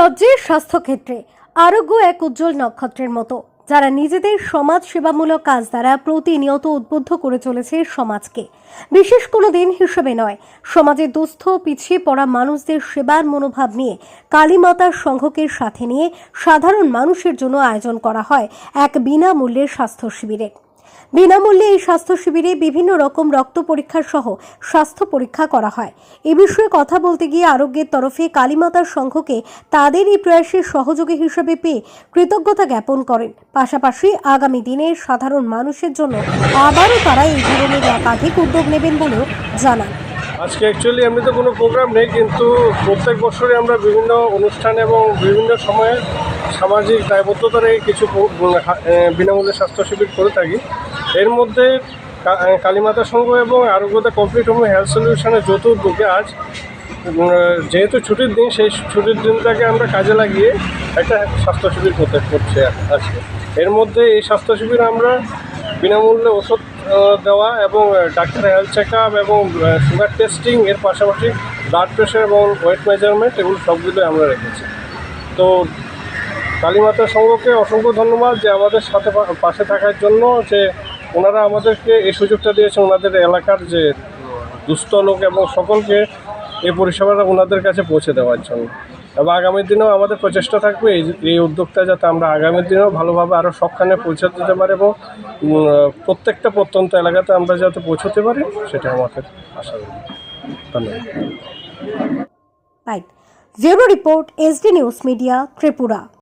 রাজ্যে স্বাস্থ্যক্ষেত্রে আরোগ্য এক উজ্জ্বল নক্ষত্রের মতো, যারা নিজেদের সমাজ সেবামূলক কাজ দ্বারা প্রতিনিয়ত উদ্বুদ্ধ করে চলেছে সমাজকে। বিশেষ কোনো দিন হিসেবে নয়, সমাজে দুস্থ, পিছিয়ে পড়া মানুষদের সেবার মনোভাব নিয়ে কালীমাতার সংঘকে সাথে নিয়ে সাধারণ মানুষের জন্য আয়োজন করা হয় এক বিনামূল্যের স্বাস্থ্য শিবিরের। বিনামূল্যে এই স্বাস্থ্য শিবিরে বিভিন্ন রকম রক্ত পরীক্ষা সহ স্বাস্থ্য পরীক্ষা করা হয়। এ বিষয়ে কথা বলতে গিয়ে আরোগ্যের তরফে কালীমাতার সংঘকে তাদের এই প্রয়াসের সহযোগী হিসেবে পেয়ে কৃতজ্ঞতা জ্ঞাপন করেন। পাশাপাশি আগামী দিনের সাধারণ মানুষের জন্য আবারও তারা এই ধরনের একাধিক উদ্যোগ নেবেন বলেও জানান। আজকে অ্যাকচুয়ালি এমনিতে কোনো প্রোগ্রাম নেই, কিন্তু প্রত্যেক বছরই আমরা বিভিন্ন অনুষ্ঠান এবং বিভিন্ন সময়ে সামাজিক দায়বদ্ধতার এই কিছু বিনামূল্যে স্বাস্থ্য শিবির করে থাকি। এর মধ্যে কালীমাতা সংঘ এবং আরোগ্যতা কমপ্লিট হোম হেলথ সলিউশনের যৌথ উদ্যোগে আজ যেহেতু ছুটির দিন, সেই ছুটির দিনটাকে আমরা কাজে লাগিয়ে একটা স্বাস্থ্য শিবির করতে করছি আজকে। এর মধ্যে এই স্বাস্থ্য শিবির আমরা বিনামূল্যে ওষুধ দেওয়া এবং ডাক্তার হেলথ চেক আপ এবং সুগার টেস্টিং এর পাশাপাশি ব্লাড প্রেশার এবং ওয়েট মেজারমেন্ট এগুলো সবগুলোই আমরা রেখেছি। তো কালীমাতা সংঘকে অসংখ্য ধন্যবাদ যে আমাদের সাথে পাশে থাকার জন্য যে ওনারা আমাদেরকে এই সুযোগটা দিয়েছেন ওনাদের এলাকার যে দুস্থ লোক এবং সকলকে এই পরিষেবাটা ওনাদের কাছে পৌঁছে দেওয়ার জন্য। এবং আগামী দিনেও আমাদের প্রচেষ্টা থাকবে এই এই উদ্যোগটা যাতে আমরা আগামী দিনেও ভালোভাবে আরও সবখানে পৌঁছে দিতে পারি এবং প্রত্যেকটা প্রত্যন্ত এলাকাতে আমরা যাতে পৌঁছতে পারি, সেটা আমাদের আশা করি ধন্যবাদ। Report SD news media Tripura